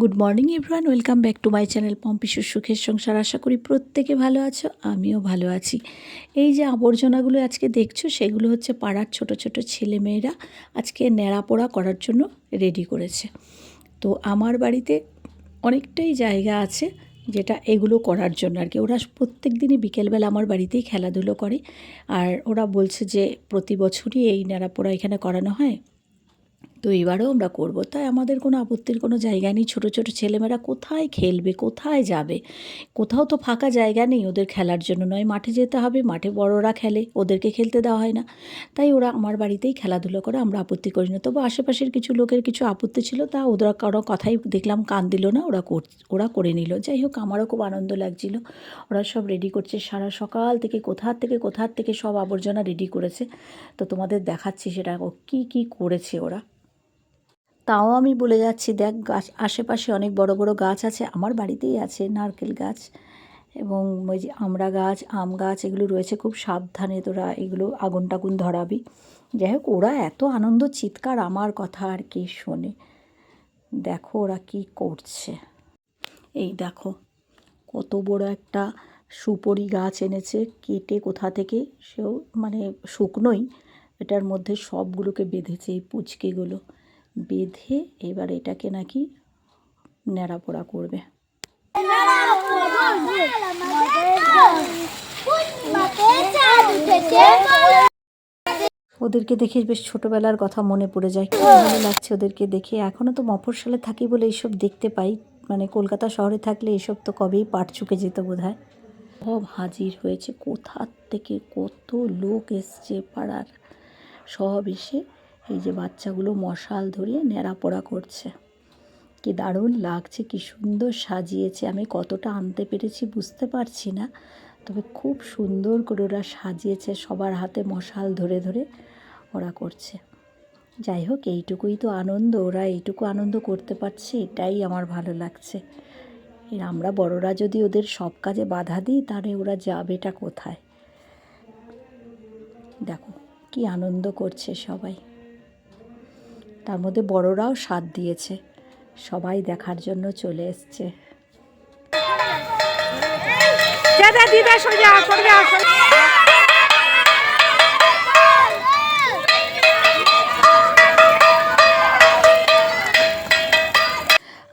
Good morning everyone welcome back to my channel পম্পিসুর সুখের সংসার। আশা করি প্রত্যেকে ভালো আছো, আমিও ভালো আছি। এই যে আবর্জনাগুলো আজকে দেখছ, সেগুলো হচ্ছে পাড়ার ছোট ছোট ছেলেমেয়েরা আজকে ন্যাড়াপোড়া করার জন্য রেডি করেছে। তো আমার বাড়িতে অনেকটাই জায়গা আছে যেটা এগুলো করার জন্য আর কি। ওরা প্রত্যেক দিনই বিকেলবেলা আমার বাড়িতেই খেলাধুলো করে। আর ওরা বলছে যে প্রতি বছরই এই ন্যাড়াপোড়া এখানে করানো হয়। তো এবারেও আমরা করব। তাই আমাদের কোনো আপত্তির কোনো জায়গা নেই। ছোটো ছোটো ছেলেমেয়েরা কোথায় খেলবে, কোথায় যাবে? কোথাও তো ফাঁকা জায়গা নেই ওদের খেলার জন্য। নয়, মাঠে যেতে হবে, মাঠে বড়রা খেলে, ওদেরকে খেলতে দেওয়া হয় না। তাই ওরা আমার বাড়িতেই খেলাধুলো করে, আমরা আপত্তি করি না। তবু আশেপাশের কিছু লোকের কিছু আপত্তি ছিল, তা ওদের কারও কথাই দেখলাম কান দিল না, ওরা ওরা করে নিল। যাই হোক, আমারও খুব আনন্দ লাগছিল। ওরা সব রেডি করছে। সারা সকাল থেকে কোথার থেকে কোথার থেকে সব আবর্জনা রেডি করেছে। তো তোমাদের দেখাচ্ছি সেটা কী কী করেছে ওরা। তাও আমি বলে যাচ্ছি, দেখ, গাছ, আশেপাশে অনেক বড় বড় গাছ আছে, আমার বাড়িতেই আছে নারকেল গাছ এবং ওই যে আমড়া গাছ, আম গাছ, এগুলো রয়েছে খুব সাবধানে তোরা এগুলো আগুন টাগুন ধরাবি। যাই হোক, ওরা এত আনন্দ, চিৎকার আমার কথা আর কি শোনে। দেখো ওরা কি করছে। এই দেখো, কত বড় একটা সুপরি গাছ এনেছে, কেটে কোথা থেকে, সেও মানে শুকনোই, এটার মধ্যে সবগুলোকে বেঁধেছে এই পুচকেগুলো। বেঁধে এবার এটাকে নাকি ন্যাড়াপোড়া করবে। ওদেরকে দেখে বেশ ছোটোবেলার কথা মনে পড়ে যায়। খুব ভালো লাগছে ওদেরকে দেখে। এখনও তো মফস্বলে থাকি বলে এইসব দেখতে পাই। মানে কলকাতা শহরে থাকলে এসব তো কবেই পাট চুকে যেত বোধ সব হাজির হয়েছে। কোথার থেকে কত লোক এসছে পাড়ার? সব এসে এই যে বাচ্চাগুলো মশাল ধরিয়ে ন্যাড়াপোড়া করছে। কি দারুণ লাগছে, কি সুন্দর সাজিয়েছে। আমি কতটা আনতে পেরেছি বুঝতে পারছি না, তবে খুব সুন্দর করে ওরা সাজিয়েছে, সবার হাতে মশাল ধরে ধরে ওরা করছে। যাই হোক, এইটুকুই তো আনন্দ, ওরা এইটুকু আনন্দ করতে পারছে, এটাই আমার ভালো লাগছে। এর আমরা বড়রা যদি ওদের সব কাজে বাধা দিই, তাহলে ওরা যাবেটা কোথায়? দেখো, কি আনন্দ করছে সবাই। তার মধ্যে বড়রাও সাথ দিয়েছে সবাই দেখার জন্য চলে এসছে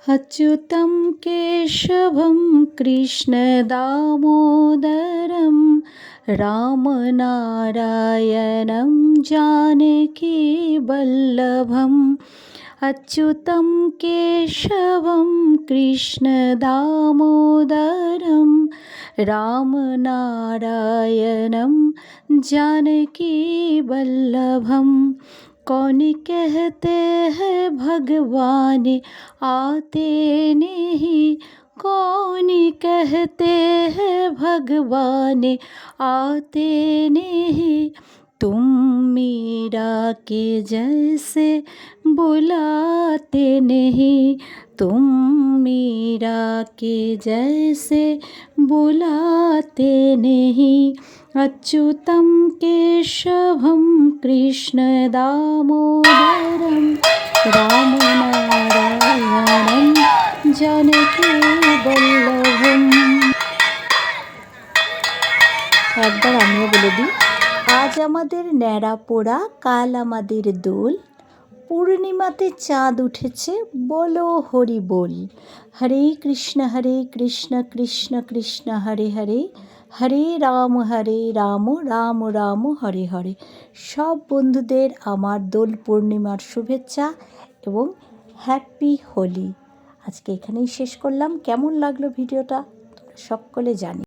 अच्युतं केशवं कृष्णदामोदरं रामनारायणं जानकीवल्लभम् अच्युतं केशवं कृष्णदामोदरं रामनारायणं जानकीवल्लभम् कौन कहते हैं भगवान आते नहीं कौन कहते हैं भगवान? आते नहीं। तुम मीरा के जैसे बुलाते नहीं। तुम मीरा के जैसे बुलाते नहीं। अच्युतं केशवं कृष्णदामोदरं रामनारायणं জনকে বল্লভম একবার আমিও বলে দিই, আজ আমাদের ন্যাড়া পোড়া, কাল আমাদের দোল। পূর্ণিমাতে চাঁদ উঠেছে, বলো হরি বল। হরে কৃষ্ণ হরে কৃষ্ণ কৃষ্ণ কৃষ্ণ, হরে হরে। হরে রাম হরে রাম রাম রাম, হরে হরে। সব বন্ধুদের আমার দোল পূর্ণিমার শুভেচ্ছা এবং হ্যাপি হোলি। আজকে এখানেই শেষ করলাম। কেমন লাগল ভিডিওটা? সকলে জানি